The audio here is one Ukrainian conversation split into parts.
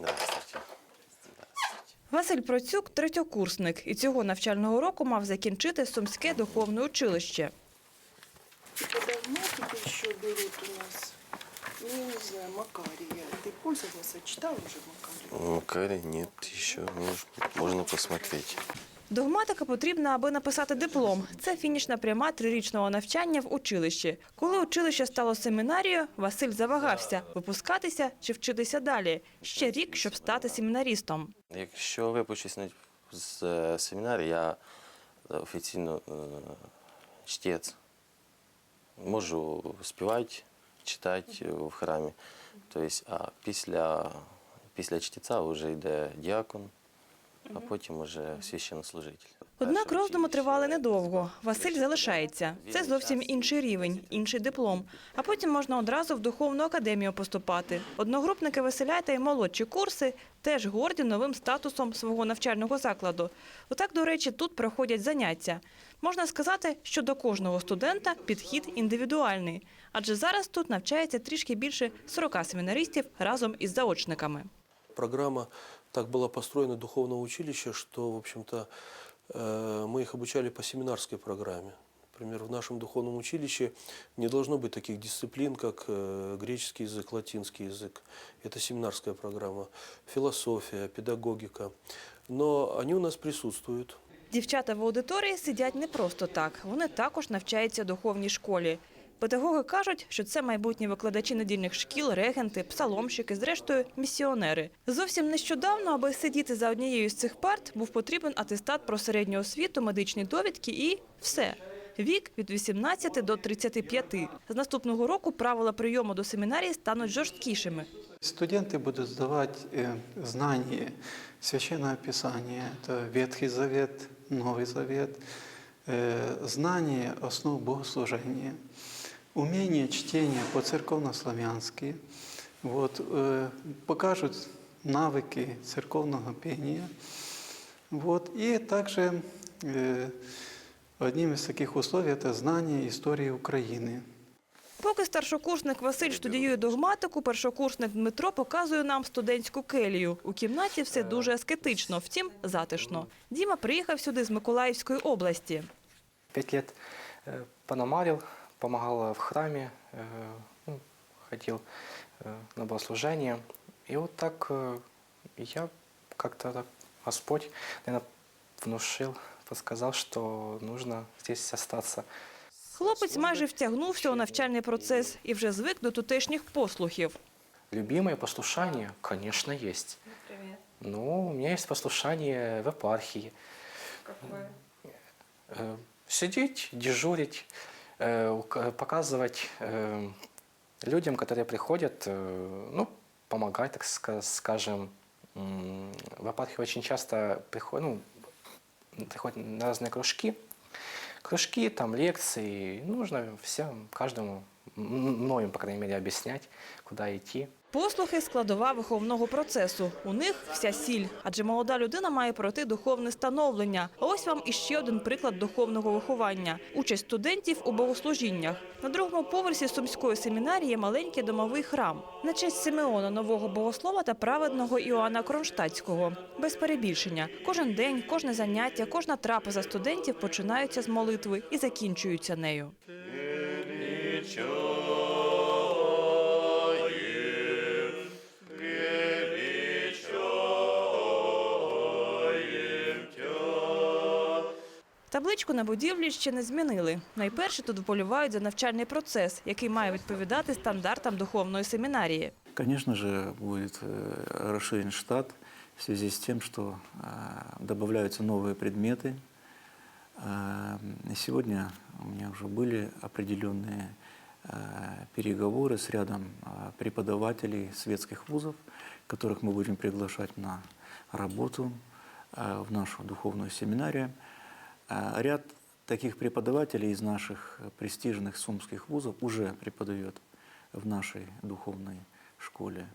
Здравствуйте. Василь Процюк – третьокурсник і цього навчального року мав закінчити Сумське духовне училище. Подогнать еще берут у нас, ну, я не знаю, Макария. Ты пользовался, читал уже Макария? Кари нет еще. Мож- Можно посмотреть. Догматика потрібна, аби написати диплом. Це фінішна пряма трирічного навчання в училищі. Коли училище стало семінарією, Василь завагався – випускатися чи вчитися далі. Ще рік, щоб стати семінарістом. Якщо випущусь з е, семінару, я офіційно е, чтець. Можу співати, читати в храмі. Тобто, а після, після чтеця вже йде діакон, а потім вже священнослужитель. Однак роздуми тривали недовго. Василь залишається. Це зовсім інший рівень, інший диплом. А потім можна одразу в духовну академію поступати. Одногрупники Василя та й молодші курси теж горді новим статусом свого навчального закладу. Отак, до речі, тут проходять заняття. Можна сказати, що до кожного студента підхід індивідуальний, адже зараз тут навчається трішки більше 40 семінаристів разом із заочниками. Программа так была построена духовного училища, что, в общем-то, э, мы их обучали по семинарской программе. Например, в нашем духовном училище не должно быть таких дисциплин, как э, греческий язык, латинский язык. Это семинарская программа. Философия, педагогика. Но они у нас присутствуют. Дівчата в аудиторії сидять не просто так. Вони також навчаються духовній школі. Педагоги кажуть, що це майбутні викладачі недільних шкіл, регенти, псаломщики, зрештою місіонери. Зовсім нещодавно, аби сидіти за однією з цих парт, був потрібен атестат про середню освіту, медичні довідки і все. Вік від 18 до 35. З наступного року правила прийому до семінарії стануть жорсткішими. Студенты будут сдавать э, знания Священного Писания, это Ветхий Завет, Новый Завет, э, знание основ богослужения, умение чтения по-церковнославянски, вот, э, покажут навыки церковного пения. Вот, и также э, одним из таких условий это знание истории Украины. Поки старшокурсник Василь студіює догматику, першокурсник Дмитро показує нам студентську келію. У кімнаті все дуже аскетично, втім затишно. Діма приїхав сюди з Миколаївської області. Пять лет э, пономарил, помогал в храме, э, ну, ходил э, на богослужение. И вот так э, я как-то так Господь, наверное, внушил, подсказал, что нужно здесь остаться. Хлопець майже втягнувся у навчальний процес і вже звик до тутешніх послухів. Любимое послушание, конечно, есть. Ну, у меня есть послушание в епархии. Э, Сидеть, дежурить, э, ук- Показывать э, людям, которые приходят, э, ну, помогать, так ска- скажем. В епархию очень часто приходят, ну, приходят на разные кружки. Кружки, там, лекции. Нужно всем, каждому, многим, по крайней мере, объяснять, куда идти. Послухи – складова виховного процесу. У них вся сіль, адже молода людина має пройти духовне становлення. А ось вам іще один приклад духовного виховання – участь студентів у богослужіннях. На другому поверсі Сумської семінарії маленький домовий храм. На честь Симеона, нового богослова та праведного Іоанна Кронштадтського. Без перебільшення. Кожен день, кожне заняття, кожна трапеза студентів починаються з молитви і закінчуються нею. Табличку на будівлі ще не змінили. Найперше тут вболівають за навчальний процес, який має відповідати стандартам духовної семінарії. Конечно же, будет э, расширен штат в связи с тем, что э, добавляются новые предметы. Э, Сегодня у меня уже были определенные э, переговоры с рядом э, преподавателей светских вузов, которых мы будем приглашать на работу э, в нашу духовную семинарию. Ряд таких преподавателей из наших престижных сумских вузов уже преподает в нашей духовной школе.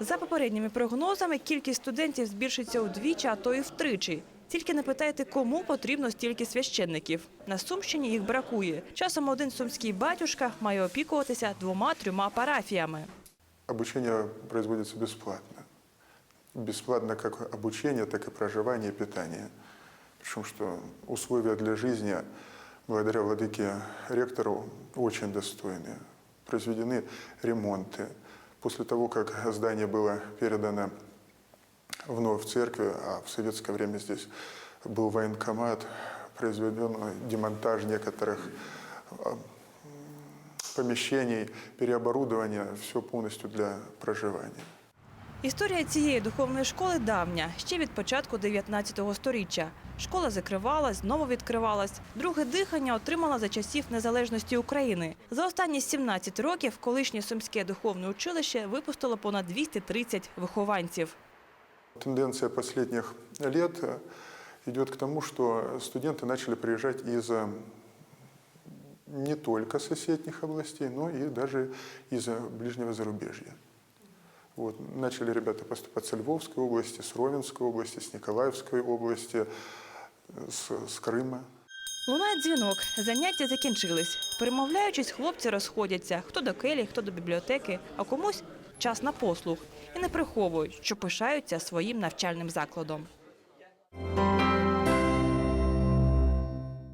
За попередніми прогнозами, кількість студентів збільшиться удвічі, а то і втричі. Тільки не питайте, кому потрібно стільки священників. На Сумщині їх бракує. Часом один сумський батюшка має опікуватися двома-трьома парафіями. Обучение производится бесплатно. бесплатно как обучение, так и проживание и питание. Причем что условия для жизни, благодаря владыке ректору, очень достойные. Произведены ремонты. После того, как здание было передано вновь в церкви, а в советское время здесь был военкомат, произведен демонтаж некоторых а, помещений, переоборудование, все полностью для проживания. Історія цієї духовної школи давня, ще від початку 19 століття. Школа закривалась, знову відкривалась. Друге дихання отримала за часів незалежності України. За останні 17 років колишнє Сумське духовне училище випустило понад 230 вихованців. Тенденция последних лет э, идет к тому, что студенты начали приезжать из э, не только соседних областей, но и даже из э, ближнего зарубежья. Вот. Начали ребята поступать с Львовской области, с Ровенской области, с Николаевской области, э, с, с Крыма. Лунає дзвінок, заняття закінчились. Перемовляючись, хлопці розходяться, хто до келі, хто до бібліотеки, а комусь час на послуг. І не приховують, що пишаються своїм навчальним закладом.